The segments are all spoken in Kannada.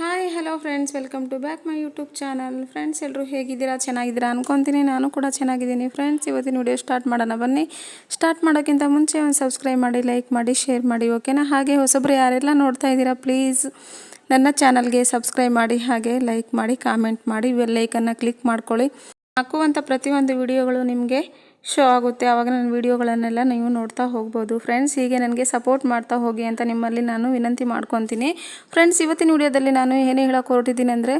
Hi hello friends welcome to back my YouTube channel friends ಎಲ್ಲರೂ ಹೇಗಿದ್ದೀರಾ? ಚೆನ್ನಾಗಿದ್ದೀರಾ ಅನ್ಕೊತೀನಿ. ನಾನು ಕೂಡ ಚೆನ್ನಾಗಿದ್ದೀನಿ. ಫ್ರೆಂಡ್ಸ್ ಇವತ್ತಿನ ವಿಡಿಯೋ ಸ್ಟಾರ್ಟ್ ಮಾಡೋಣ. ಬನ್ನಿ. ಸ್ಟಾರ್ಟ್ ಮಾಡೋಕ್ಕಿಂತ ಮುಂಚೆ ಒಂದು ಸಬ್ಸ್ಕ್ರೈಬ್ ಮಾಡಿ ಲೈಕ್ ಮಾಡಿ ಶೇರ್ ಮಾಡಿ ಓಕೆನಾ ಹಾಗೆ ಹೊಸಬ್ರು ಯಾರೆಲ್ಲ ನೋಡ್ತಾ ಇದ್ದೀರಾ ಪ್ಲೀಸ್ ನನ್ನ ಚಾನಲ್ಗೆ ಸಬ್ಸ್ಕ್ರೈಬ್ ಮಾಡಿ, ಹಾಗೆ ಲೈಕ್ ಮಾಡಿ ಕಾಮೆಂಟ್ ಮಾಡಿ ಲೈಕನ್ನು ಕ್ಲಿಕ್ ಮಾಡ್ಕೊಳ್ಳಿ. ಹಾಕುವಂಥ ಪ್ರತಿಯೊಂದು ವಿಡಿಯೋಗಳು ನಿಮಗೆ ಶೋ ಆಗುತ್ತೆ, ಆವಾಗ ನನ್ನ ವೀಡಿಯೋಗಳನ್ನೆಲ್ಲ ನೀವು ನೋಡ್ತಾ ಹೋಗ್ಬೋದು. ಫ್ರೆಂಡ್ಸ್ ಹೀಗೆ ನನಗೆ ಸಪೋರ್ಟ್ ಮಾಡ್ತಾ ಹೋಗಿ ಅಂತ ನಿಮ್ಮಲ್ಲಿ ನಾನು ವಿನಂತಿ ಮಾಡ್ಕೊತೀನಿ. ಫ್ರೆಂಡ್ಸ್ ಇವತ್ತಿನ ವಿಡಿಯೋದಲ್ಲಿ ನಾನು ಏನೇ ಹೇಳೋಕೆ ಹೊರಟಿದ್ದೀನಿ ಅಂದರೆ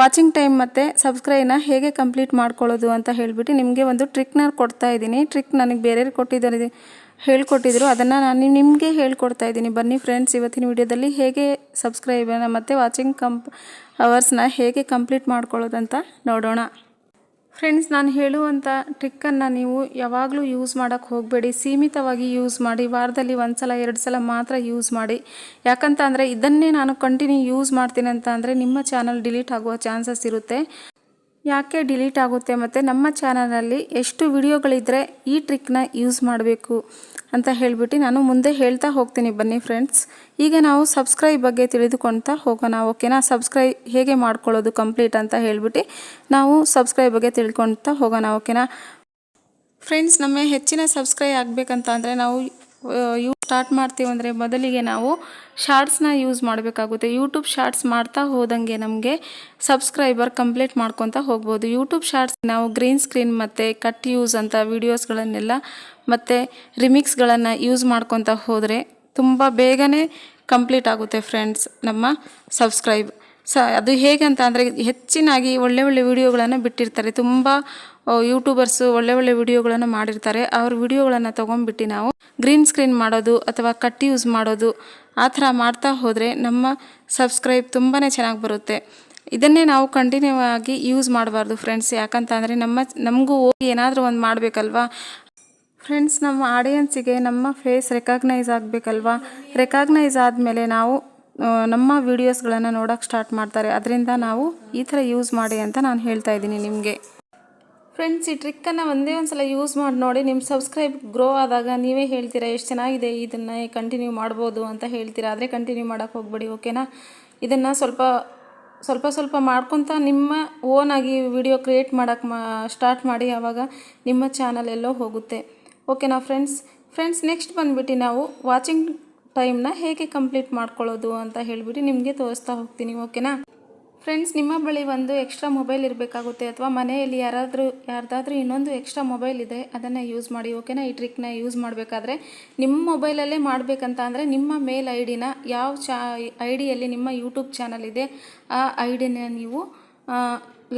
ವಾಚಿಂಗ್ ಟೈಮ್ ಮತ್ತು ಸಬ್ಸ್ಕ್ರೈಬ್ನ ಹೇಗೆ ಕಂಪ್ಲೀಟ್ ಮಾಡ್ಕೊಳ್ಳೋದು ಅಂತ ಹೇಳಿಬಿಟ್ಟು ನಿಮಗೆ ಒಂದು ಟ್ರಿಕ್ನ ಕೊಡ್ತಾ ಇದ್ದೀನಿ. ಟ್ರಿಕ್ ನನಗೆ ಬೇರೆಯವ್ರು ಕೊಟ್ಟಿದ್ದಾರೆ, ಹೇಳ್ಕೊಟ್ಟಿದ್ರು. ಅದನ್ನು ನಾನು ನಿಮಗೆ ಹೇಳ್ಕೊಡ್ತಾ ಇದ್ದೀನಿ. ಬನ್ನಿ ಫ್ರೆಂಡ್ಸ್ ಇವತ್ತಿನ ವಿಡಿಯೋದಲ್ಲಿ ಹೇಗೆ ಸಬ್ಸ್ಕ್ರೈಬನ್ನ ಮತ್ತು ವಾಚಿಂಗ್ ಕಂಪ್ ಅವರ್ಸ್ನ ಹೇಗೆ ಕಂಪ್ಲೀಟ್ ಮಾಡ್ಕೊಳ್ಳೋದಂತ ನೋಡೋಣ. ಫ್ರೆಂಡ್ಸ್ ನಾನು ಹೇಳುವಂಥ ಟ್ರಿಕ್ಕನ್ನು ನೀವು ಯಾವಾಗಲೂ ಯೂಸ್ ಮಾಡೋಕ್ಕೆ ಹೋಗಬೇಡಿ. ಸೀಮಿತವಾಗಿ ಯೂಸ್ ಮಾಡಿ. ವಾರದಲ್ಲಿ ಒಂದು ಸಲ ಎರಡು ಸಲ ಮಾತ್ರ ಯೂಸ್ ಮಾಡಿ. ಯಾಕಂತ ಅಂದರೆ ಇದನ್ನೇ ನಾನು ಕಂಟಿನ್ಯೂ ಯೂಸ್ ಮಾಡ್ತೀನಿ ಅಂತ ನಿಮ್ಮ ಚಾನಲ್ ಡಿಲೀಟ್ ಆಗುವ ಚಾನ್ಸಸ್ ಇರುತ್ತೆ. ಯಾಕೆ ಡಿಲೀಟ್ ಆಗುತ್ತೆ ಮತ್ತು ನಮ್ಮ ಚಾನಲಲ್ಲಿ ಎಷ್ಟು ವಿಡಿಯೋಗಳಿದ್ದರೆ ಈ ಟ್ರಿಕ್ನ ಯೂಸ್ ಮಾಡಬೇಕು ಅಂತ ಹೇಳಿಬಿಟ್ಟು ನಾನು ಮುಂದೆ ಹೇಳ್ತಾ ಹೋಗ್ತೀನಿ ಬನ್ನಿ ಫ್ರೆಂಡ್ಸ್ ಈಗ ನಾವು ಸಬ್ಸ್ಕ್ರೈಬ್ ಬಗ್ಗೆ ತಿಳಿದುಕೊಳ್ತಾ ಹೋಗೋಣ. ಓಕೆನಾ ಸಬ್ಸ್ಕ್ರೈಬ್ ಹೇಗೆ ಮಾಡ್ಕೊಳ್ಳೋದು ಕಂಪ್ಲೀಟ್ ಅಂತ ಹೇಳಿಬಿಟ್ಟು ನಾವು ಸಬ್ಸ್ಕ್ರೈಬ್ ಬಗ್ಗೆ ತಿಳ್ಕೊಳ್ತಾ ಹೋಗೋಣ. ಓಕೆನಾ ಫ್ರೆಂಡ್ಸ್ ನಮಗೆ ಹೆಚ್ಚಿನ ಸಬ್ಸ್ಕ್ರೈಬ್ ಆಗಬೇಕಂತ ಅಂದರೆ ನಾವು ಯೂ ಸ್ಟಾರ್ಟ್ ಮಾಡ್ತೀವಿ ಅಂದರೆ ಮೊದಲಿಗೆ ನಾವು ಶಾರ್ಟ್ಸ್ನ ಯೂಸ್ ಮಾಡಬೇಕಾಗುತ್ತೆ. ಯೂಟ್ಯೂಬ್ ಶಾರ್ಟ್ಸ್ ಮಾಡ್ತಾ ಹೋದಂಗೆ ನಮಗೆ ಸಬ್ಸ್ಕ್ರೈಬರ್ ಕಂಪ್ಲೀಟ್ ಮಾಡ್ಕೊತಾ ಹೋಗ್ಬೋದು. ಯೂಟ್ಯೂಬ್ ಶಾರ್ಟ್ಸ್ ನಾವು ಗ್ರೀನ್ ಸ್ಕ್ರೀನ್ ಮತ್ತು ಕಟ್ ಯೂಸ್ ಅಂತ ವೀಡಿಯೋಸ್ಗಳನ್ನೆಲ್ಲ ಮತ್ತು ರಿಮಿಕ್ಸ್ಗಳನ್ನು ಯೂಸ್ ಮಾಡ್ಕೊತಾ ಹೋದರೆ ತುಂಬ ಬೇಗನೆ ಕಂಪ್ಲೀಟ್ ಆಗುತ್ತೆ ಫ್ರೆಂಡ್ಸ್ ನಮ್ಮ ಸಬ್ಸ್ಕ್ರೈಬ್ ಸ ಅದು ಹೇಗೆ ಅಂತ ಅಂದರೆ ಹೆಚ್ಚಿನಾಗಿ ಒಳ್ಳೆ ಒಳ್ಳೆ ವಿಡಿಯೋಗಳನ್ನು ಬಿಟ್ಟಿರ್ತಾರೆ. ತುಂಬ ಯೂಟ್ಯೂಬರ್ಸು ಒಳ್ಳೆ ಒಳ್ಳೆ ವಿಡಿಯೋಗಳನ್ನು ಮಾಡಿರ್ತಾರೆ. ಅವ್ರ ವಿಡಿಯೋಗಳನ್ನು ತೊಗೊಂಡ್ಬಿಟ್ಟು ನಾವು ಗ್ರೀನ್ ಸ್ಕ್ರೀನ್ ಮಾಡೋದು ಅಥವಾ ಕಟ್ ಯೂಸ್ ಮಾಡೋದು ಆ ಥರ ಮಾಡ್ತಾ ಹೋದರೆ ನಮ್ಮ ಸಬ್ಸ್ಕ್ರೈಬ್ ತುಂಬಾ ಚೆನ್ನಾಗಿ ಬರುತ್ತೆ. ಇದನ್ನೇ ನಾವು ಕಂಟಿನ್ಯೂ ಆಗಿ ಯೂಸ್ ಮಾಡಬಾರ್ದು ಫ್ರೆಂಡ್ಸ್ ಯಾಕಂತ ಅಂದರೆ ನಮ್ಮ, ನಮಗೂ ಹೋಗಿ ಏನಾದರೂ ಒಂದು ಮಾಡಬೇಕಲ್ವಾ? ಫ್ರೆಂಡ್ಸ್ ನಮ್ಮ ಆಡಿಯನ್ಸಿಗೆ ನಮ್ಮ ಫೇಸ್ ರೆಕಗ್ನೈಸ್ ಆಗಬೇಕಲ್ವಾ? ರೆಕಗ್ನೈಸ್ ಆದಮೇಲೆ ನಾವು ನಮ್ಮ ವೀಡಿಯೋಸ್ಗಳನ್ನು ನೋಡೋಕ್ಕೆ ಸ್ಟಾರ್ಟ್ ಮಾಡ್ತಾರೆ. ಅದರಿಂದ ನಾವು ಈ ಥರ ಯೂಸ್ ಮಾಡಿ ಅಂತ ನಾನು ಹೇಳ್ತಾ ಇದ್ದೀನಿ ನಿಮಗೆ. ಫ್ರೆಂಡ್ಸ್ ಈ ಟ್ರಿಕ್ಕನ್ನು ಒಂದೇ ಒಂದು ಸಲ ಯೂಸ್ ಮಾಡಿ ನೋಡಿ ನಿಮ್ಮ ಸಬ್ಸ್ಕ್ರೈಬ್ ಗ್ರೋ ಆದಾಗ ನೀವೇ ಹೇಳ್ತೀರಾ ಎಷ್ಟು ಚೆನ್ನಾಗಿದೆ ಇದನ್ನು ಕಂಟಿನ್ಯೂ ಮಾಡ್ಬೋದು ಅಂತ ಹೇಳ್ತೀರಾ? ಆದರೆ ಕಂಟಿನ್ಯೂ ಮಾಡೋಕ್ಕೆ ಹೋಗ್ಬೇಡಿ ಓಕೆನಾ ಇದನ್ನು ಸ್ವಲ್ಪ ಸ್ವಲ್ಪ ಸ್ವಲ್ಪ ಮಾಡ್ಕೊತ ನಿಮ್ಮ ಓನಾಗಿ ವಿಡಿಯೋ ಕ್ರಿಯೇಟ್ ಮಾಡೋಕ್ಕೆ ಮಾ ಸ್ಟಾರ್ಟ್ ಮಾಡಿ ಆವಾಗ ನಿಮ್ಮ ಚಾನಲ್ ಎಲ್ಲೋ ಹೋಗುತ್ತೆ. ಓಕೆನಾ ಫ್ರೆಂಡ್ಸ್ ಫ್ರೆಂಡ್ಸ್ ನೆಕ್ಸ್ಟ್ ಬಂದುಬಿಟ್ಟು ನಾವು ವಾಚಿಂಗ್ ಟೈಮ್ನ ಹೇಗೆ ಕಂಪ್ಲೀಟ್ ಮಾಡ್ಕೊಳ್ಳೋದು ಅಂತ ಹೇಳಿಬಿಟ್ಟು ನಿಮಗೆ ತೋರಿಸ್ತಾ ಹೋಗ್ತೀನಿ, ಓಕೆನಾ? ಫ್ರೆಂಡ್ಸ್, ನಿಮ್ಮ ಬಳಿ ಒಂದು ಎಕ್ಸ್ಟ್ರಾ ಮೊಬೈಲ್ ಇರಬೇಕಾಗುತ್ತೆ ಅಥವಾ ಮನೆಯಲ್ಲಿ ಯಾರಾದರೂ, ಯಾರ್ದಾದ್ರೂ ಇನ್ನೊಂದು ಎಕ್ಸ್ಟ್ರಾ ಮೊಬೈಲ್ ಇದೆ, ಅದನ್ನು ಯೂಸ್ ಮಾಡಿ, ಓಕೆನಾ? ಈ ಟ್ರಿಕ್ನ ಯೂಸ್ ಮಾಡಬೇಕಾದ್ರೆ ನಿಮ್ಮ ಮೊಬೈಲಲ್ಲೇ ಮಾಡಬೇಕಂತ ಅಂದರೆ ನಿಮ್ಮ ಮೇಲ್ ಐ ಡಿನ ಯಾವ ಚಾ ಐ ಡಿಯಲ್ಲಿ ನಿಮ್ಮ ಯೂಟ್ಯೂಬ್ ಚಾನಲ್ ಇದೆ, ಆ ಐ ಡಿನ ನೀವು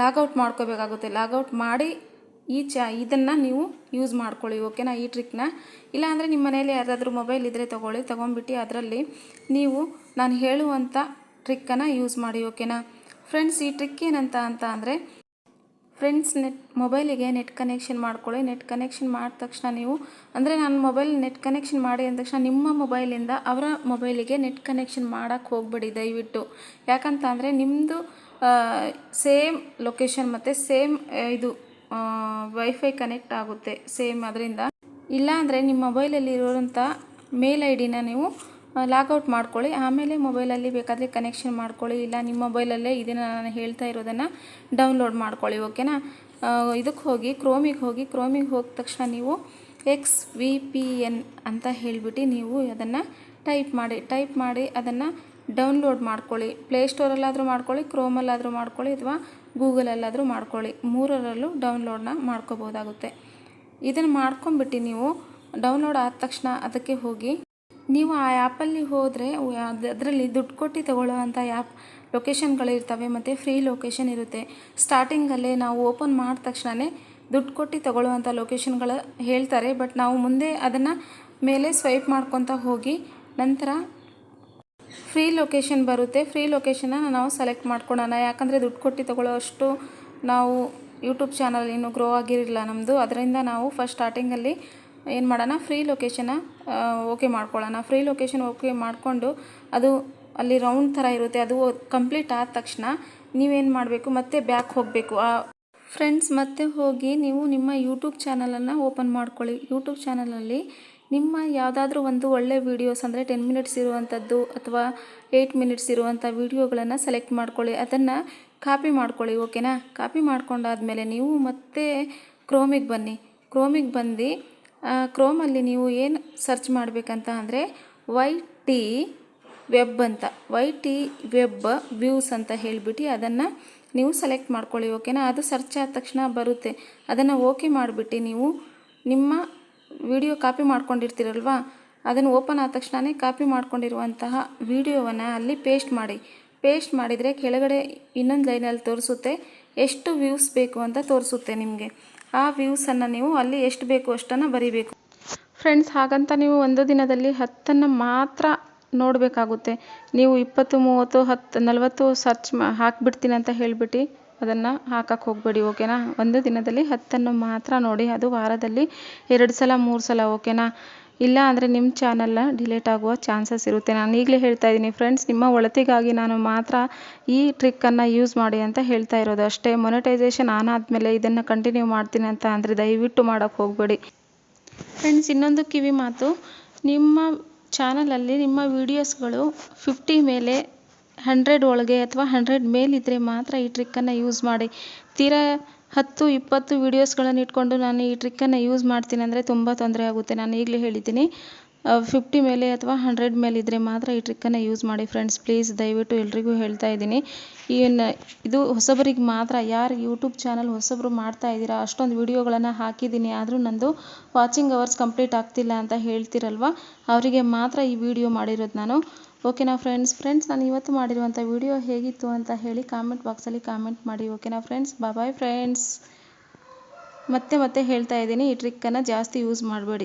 ಲಾಗೌಟ್ ಮಾಡ್ಕೋಬೇಕಾಗುತ್ತೆ. ಲಾಗೌಟ್ ಮಾಡಿ ಈ ಚಾ, ಇದನ್ನು ನೀವು ಯೂಸ್ ಮಾಡ್ಕೊಳ್ಳಿ ಓಕೆನಾ ಈ ಟ್ರಿಕ್ನ ಇಲ್ಲಾಂದರೆ ನಿಮ್ಮ ಮನೇಲಿ ಯಾರಾದರೂ ಮೊಬೈಲ್ ಇದ್ದರೆ ತೊಗೊಳ್ಳಿ, ತೊಗೊಂಡ್ಬಿಟ್ಟು ಅದರಲ್ಲಿ ನೀವು ನಾನು ಹೇಳುವಂಥ ಟ್ರಿಕ್ಕನ್ನು ಯೂಸ್ ಮಾಡಿ ಓಕೆನಾ ಫ್ರೆಂಡ್ಸ್ ಈ ಟ್ರಿಕ್ ಏನಂತ ಅಂತ ಅಂದರೆ ಫ್ರೆಂಡ್ಸ್ ನೆಟ್ ಮೊಬೈಲಿಗೆ ನೆಟ್ ಕನೆಕ್ಷನ್ ಮಾಡ್ಕೊಳ್ಳಿ. ನೆಟ್ ಕನೆಕ್ಷನ್ ಮಾಡಿದ ತಕ್ಷಣ ನೀವು, ಅಂದರೆ ನಾನು ಮೊಬೈಲ್ ನೆಟ್ ಕನೆಕ್ಷನ್ ಮಾಡಿ ಅಂದ ತಕ್ಷಣ ನಿಮ್ಮ ಮೊಬೈಲಿಂದ ಅವರ ಮೊಬೈಲಿಗೆ ನೆಟ್ ಕನೆಕ್ಷನ್ ಮಾಡೋಕ್ಕೆ ಹೋಗ್ಬೇಡಿ, ದಯವಿಟ್ಟು. ಯಾಕಂತ ಅಂದರೆ ನಿಮ್ಮದು ಸೇಮ್ ಲೊಕೇಶನ್ ಮತ್ತು ಸೇಮ್ ಇದು ವೈಫೈ ಕನೆಕ್ಟ್ ಆಗುತ್ತೆ ಸೇಮ್ ಅದರಿಂದ ಇಲ್ಲಾಂದರೆ ನಿಮ್ಮ ಮೊಬೈಲಲ್ಲಿ ಇರೋಂಥ ಮೇಲ್ ಐ ಡಿನ ನೀವು ಲಾಗೌಟ್ ಮಾಡ್ಕೊಳ್ಳಿ. ಆಮೇಲೆ ಮೊಬೈಲಲ್ಲಿ ಬೇಕಾದರೆ ಕನೆಕ್ಷನ್ ಮಾಡ್ಕೊಳ್ಳಿ. ಇಲ್ಲ ನಿಮ್ಮ ಮೊಬೈಲಲ್ಲೇ ಇದನ್ನು ನಾನು ಹೇಳ್ತಾ ಇರೋದನ್ನು ಡೌನ್ಲೋಡ್ ಮಾಡ್ಕೊಳ್ಳಿ ಓಕೆನಾ ಇದಕ್ಕೆ ಹೋಗಿ ಕ್ರೋಮಿಗೆ ಹೋಗಿ ಕ್ರೋಮಿಗೆ ಹೋದ ತಕ್ಷಣ ನೀವು ಎಕ್ಸ್ ವಿ ಪಿ ಎನ್ ಅಂತ ಹೇಳಿಬಿಟ್ಟು ನೀವು ಅದನ್ನು ಟೈಪ್ ಮಾಡಿ ಟೈಪ್ ಮಾಡಿ ಅದನ್ನು ಡೌನ್ಲೋಡ್ ಮಾಡ್ಕೊಳ್ಳಿ. ಪ್ಲೇಸ್ಟೋರಲ್ಲಾದರೂ ಮಾಡ್ಕೊಳ್ಳಿ ಕ್ರೋಮಲ್ಲಾದರೂ ಮಾಡ್ಕೊಳ್ಳಿ ಅಥವಾ ಗೂಗಲಲ್ಲಾದರೂ ಮಾಡ್ಕೊಳ್ಳಿ. ಮೂರರಲ್ಲೂ ಡೌನ್ಲೋಡನ್ನ ಮಾಡ್ಕೋಬೋದಾಗುತ್ತೆ. ಇದನ್ನು ಮಾಡ್ಕೊಂಬಿಟ್ಟು ನೀವು ಡೌನ್ಲೋಡ್ ಆದ ತಕ್ಷಣ ಅದಕ್ಕೆ ಹೋಗಿ, ನೀವು ಆ ಆ್ಯಪಲ್ಲಿ ಹೋದರೆ ಅದರಲ್ಲಿ ದುಡ್ಡು ಕೊಟ್ಟು ತಗೊಳ್ಳೋವಂಥ ಆ್ಯಪ್ ಲೊಕೇಶನ್ಗಳಿರ್ತವೆ ಮತ್ತು ಫ್ರೀ ಲೊಕೇಶನ್ ಇರುತ್ತೆ. ಸ್ಟಾರ್ಟಿಂಗಲ್ಲೇ ನಾವು ಓಪನ್ ಮಾಡಿದ ತಕ್ಷಣವೇ ದುಡ್ಡು ಕೊಟ್ಟು ತಗೊಳ್ಳುವಂಥ ಲೊಕೇಶನ್ಗಳು ಹೇಳ್ತಾರೆ. ಬಟ್ ನಾವು ಮುಂದೆ ಅದನ್ನು ಮೇಲೆ ಸ್ವೈಪ್ ಮಾಡ್ಕೊತ ಹೋಗಿ ನಂತರ ಫ್ರೀ ಲೊಕೇಶನ್ ಬರುತ್ತೆ. ಫ್ರೀ ಲೊಕೇಶನ್ನ ನಾವು ಸೆಲೆಕ್ಟ್ ಮಾಡ್ಕೊಳ್ಳೋಣ ಯಾಕಂದರೆ ದುಡ್ಡು ಕೊಟ್ಟು ತಗೊಳ್ಳೋ ಅಷ್ಟು ನಾವು ಯೂಟ್ಯೂಬ್ ಚಾನಲ್ ಇನ್ನೂ ಗ್ರೋ ಆಗಿರಲಿಲ್ಲ ನಮ್ಮದು ಅದರಿಂದ ನಾವು ಫಸ್ಟ್ ಸ್ಟಾರ್ಟಿಂಗಲ್ಲಿ ಏನು ಮಾಡೋಣ, ಫ್ರೀ ಲೊಕೇಶನ್ನ ಓಕೆ ಮಾಡ್ಕೊಳ್ಳೋಣ ಫ್ರೀ ಲೊಕೇಶನ್ ಓಕೆ ಮಾಡಿಕೊಂಡು ಅದು ಅಲ್ಲಿ ರೌಂಡ್ ಥರ ಇರುತ್ತೆ. ಅದು ಕಂಪ್ಲೀಟ್ ಆದ ತಕ್ಷಣ ನೀವೇನು ಮಾಡಬೇಕು, ಮತ್ತೆ ಬ್ಯಾಕ್ ಹೋಗಬೇಕು. ಆ ಫ್ರೆಂಡ್ಸ್ ಮತ್ತೆ ಹೋಗಿ ನೀವು ನಿಮ್ಮ ಯೂಟ್ಯೂಬ್ ಚಾನಲನ್ನು ಓಪನ್ ಮಾಡ್ಕೊಳ್ಳಿ. ಯೂಟ್ಯೂಬ್ ಚಾನಲಲ್ಲಿ ನಿಮ್ಮ ಯಾವುದಾದ್ರೂ ಒಂದು ಒಳ್ಳೆ ವೀಡಿಯೋಸ್ ಅಂದರೆ ಟೆನ್ ಮಿನಿಟ್ಸ್ ಇರುವಂಥದ್ದು ಅಥವಾ ಏಯ್ಟ್ ಮಿನಿಟ್ಸ್ ಇರುವಂಥ ವೀಡಿಯೋಗಳನ್ನು ಸೆಲೆಕ್ಟ್ ಮಾಡ್ಕೊಳ್ಳಿ. ಅದನ್ನು ಕಾಪಿ ಮಾಡ್ಕೊಳ್ಳಿ ಓಕೆನಾ ಕಾಪಿ ಮಾಡ್ಕೊಂಡಾದ್ಮೇಲೆ ನೀವು ಮತ್ತೆ ಕ್ರೋಮಿಗೆ ಬನ್ನಿ. ಕ್ರೋಮಿಗೆ ಬಂದು ಕ್ರೋಮಲ್ಲಿ ನೀವು ಏನು ಸರ್ಚ್ ಮಾಡಬೇಕಂತ ಅಂದರೆ ವೈ ಟಿ ವೆಬ್ ಅಂತ. ವೈ ಟಿ ವೆಬ್ ವ್ಯೂಸ್ ಅಂತ ಹೇಳಿಬಿಟ್ಟು ಅದನ್ನು ನೀವು ಸೆಲೆಕ್ಟ್ ಮಾಡ್ಕೊಳ್ಳಿ ಓಕೆನಾ ಅದು ಸರ್ಚ್ ಆದ ತಕ್ಷಣ ಬರುತ್ತೆ. ಅದನ್ನು ಓಕೆ ಮಾಡಿಬಿಟ್ಟು ನೀವು ನಿಮ್ಮ ವಿಡಿಯೋ ಕಾಪಿ ಮಾಡ್ಕೊಂಡಿರ್ತೀರಲ್ವಾ? ಅದನ್ನು ಓಪನ್ ಆದ ತಕ್ಷಣವೇ ಕಾಪಿ ಮಾಡ್ಕೊಂಡಿರುವಂತಹ ವಿಡಿಯೋವನ್ನು ಅಲ್ಲಿ ಪೇಸ್ಟ್ ಮಾಡಿ. ಪೇಸ್ಟ್ ಮಾಡಿದರೆ ಕೆಳಗಡೆ ಇನ್ನೊಂದು ಲೈನಲ್ಲಿ ತೋರಿಸುತ್ತೆ, ಎಷ್ಟು ವ್ಯೂಸ್ ಬೇಕು ಅಂತ ತೋರಿಸುತ್ತೆ ನಿಮಗೆ. ಆ ವ್ಯೂಸನ್ನು ನೀವು ಅಲ್ಲಿ ಎಷ್ಟು ಬೇಕು ಅಷ್ಟನ್ನು ಬರೀಬೇಕು. ಫ್ರೆಂಡ್ಸ್ ಹಾಗಂತ ನೀವು ಒಂದು ದಿನದಲ್ಲಿ ಹತ್ತನ್ನು ಮಾತ್ರ ನೋಡಬೇಕಾಗುತ್ತೆ. ನೀವು ಇಪ್ಪತ್ತು, ಮೂವತ್ತು ಹತ್ತು ನಲವತ್ತು ಸರ್ಚ್ ಮಾ ಹಾಕಿಬಿಡ್ತೀನಿ ಅಂತ ಹೇಳಿಬಿಟ್ಟು. ಅದನ್ನು ಹಾಕಕ್ಕೆ ಹೋಗಬೇಡಿ, ಓಕೆನಾ? ಒಂದು ದಿನದಲ್ಲಿ ಹತ್ತನ್ನು ಮಾತ್ರ ನೋಡಿ, ಅದು ವಾರದಲ್ಲಿ ಎರಡು ಸಲ, ಮೂರು ಸಲ, ಓಕೆನಾ? ಇಲ್ಲ ಅಂದರೆ ನಿಮ್ಮ ಚಾನಲ್ನ ಡಿಲೀಟ್ ಆಗುವ ಚಾನ್ಸಸ್ ಇರುತ್ತೆ. ನಾನು ಈಗಲೇ ಹೇಳ್ತಾ ಇದ್ದೀನಿ ಫ್ರೆಂಡ್ಸ್ ನಿಮ್ಮ ಒಳತಿಗಾಗಿ ನಾನು ಮಾತ್ರ ಈ ಟ್ರಿಕ್ಕನ್ನು ಯೂಸ್ ಮಾಡಿ ಅಂತ ಹೇಳ್ತಾ ಇರೋದು. ಅಷ್ಟೇ ಮೊನಟೈಸೇಷನ್ ಆನ್ ಆದಮೇಲೆ ಇದನ್ನು ಕಂಟಿನ್ಯೂ ಮಾಡ್ತೀನಿ ಅಂತ ಅಂದರೆ ದಯವಿಟ್ಟು ಮಾಡೋಕ್ಕೆ ಹೋಗಬೇಡಿ. ಫ್ರೆಂಡ್ಸ್ ಇನ್ನೊಂದು ಕಿವಿ ಮಾತು. ನಿಮ್ಮ ಚಾನಲಲ್ಲಿ ನಿಮ್ಮ ವೀಡಿಯೋಸ್ಗಳು ಫಿಫ್ಟಿ ಮೇಲೆ ಹಂಡ್ರೆಡ್ ಒಳಗೆ ಅಥವಾ ಹಂಡ್ರೆಡ್ ಮೇಲಿದ್ದರೆ ಮಾತ್ರ ಈ ಟ್ರಿಕ್ಕನ್ನು ಯೂಸ್ ಮಾಡಿ. ತೀರಾ ಹತ್ತು, ಇಪ್ಪತ್ತು ವೀಡಿಯೋಸ್ಗಳನ್ನು ಇಟ್ಕೊಂಡು ನಾನು ಈ ಟ್ರಿಕ್ಕನ್ನು ಯೂಸ್ ಮಾಡ್ತೀನಿ ಅಂದರೆ ತುಂಬ ತೊಂದರೆ ಆಗುತ್ತೆ. ನಾನು ಈಗಲೇ ಹೇಳಿದ್ದೀನಿ ಫಿಫ್ಟಿ ಮೇಲೆ ಅಥವಾ ಹಂಡ್ರೆಡ್ ಮೇಲೆ ಇದ್ದರೆ ಮಾತ್ರ ಈ ಟ್ರಿಕ್ಕನ್ನು ಯೂಸ್ ಮಾಡಿ. ಫ್ರೆಂಡ್ಸ್ ಪ್ಲೀಸ್ ದಯವಿಟ್ಟು ಎಲ್ರಿಗೂ ಹೇಳ್ತಾ ಇದ್ದೀನಿ. ಇನ್ನು ಇದು ಹೊಸಬರಿಗೆ ಮಾತ್ರ, ಯಾರು ಯೂಟ್ಯೂಬ್ ಚಾನಲ್ ಹೊಸಬರು ಮಾಡ್ತಾ ಇದ್ದೀರಾ, ಅಷ್ಟೊಂದು ವೀಡಿಯೋಗಳನ್ನು ಹಾಕಿದ್ದೀನಿ, ಆದರೂ ನಂದು ವಾಚಿಂಗ್ ಅವರ್ಸ್ ಕಂಪ್ಲೀಟ್ ಆಗ್ತಿಲ್ಲ ಅಂತ ಹೇಳ್ತಿರಲ್ವ? ಅವರಿಗೆ ಮಾತ್ರ ಈ ವಿಡಿಯೋ ಮಾಡಿರೋದು ನಾನು. ಓಕೆನಾ ಫ್ರೆಂಡ್ಸ್ ಫ್ರೆಂಡ್ಸ್ ನಾನು ಇವತ್ತು ಮಾಡಿರುವಂಥ ವಿಡಿಯೋ ಹೇಗಿತ್ತು ಅಂತ ಹೇಳಿ ಕಾಮೆಂಟ್ ಬಾಕ್ಸಲ್ಲಿ ಕಾಮೆಂಟ್ ಮಾಡಿ. ಓಕೆನಾ ಫ್ರೆಂಡ್ಸ್ ಬಾಯ್ ಫ್ರೆಂಡ್ಸ್ ಮತ್ತೆ ಮತ್ತೆ ಹೇಳ್ತಾ ಇದ್ದೀನಿ, ಈ ಟ್ರಿಕ್ಕನ್ನು ಜಾಸ್ತಿ ಯೂಸ್ ಮಾಡಬೇಡಿ.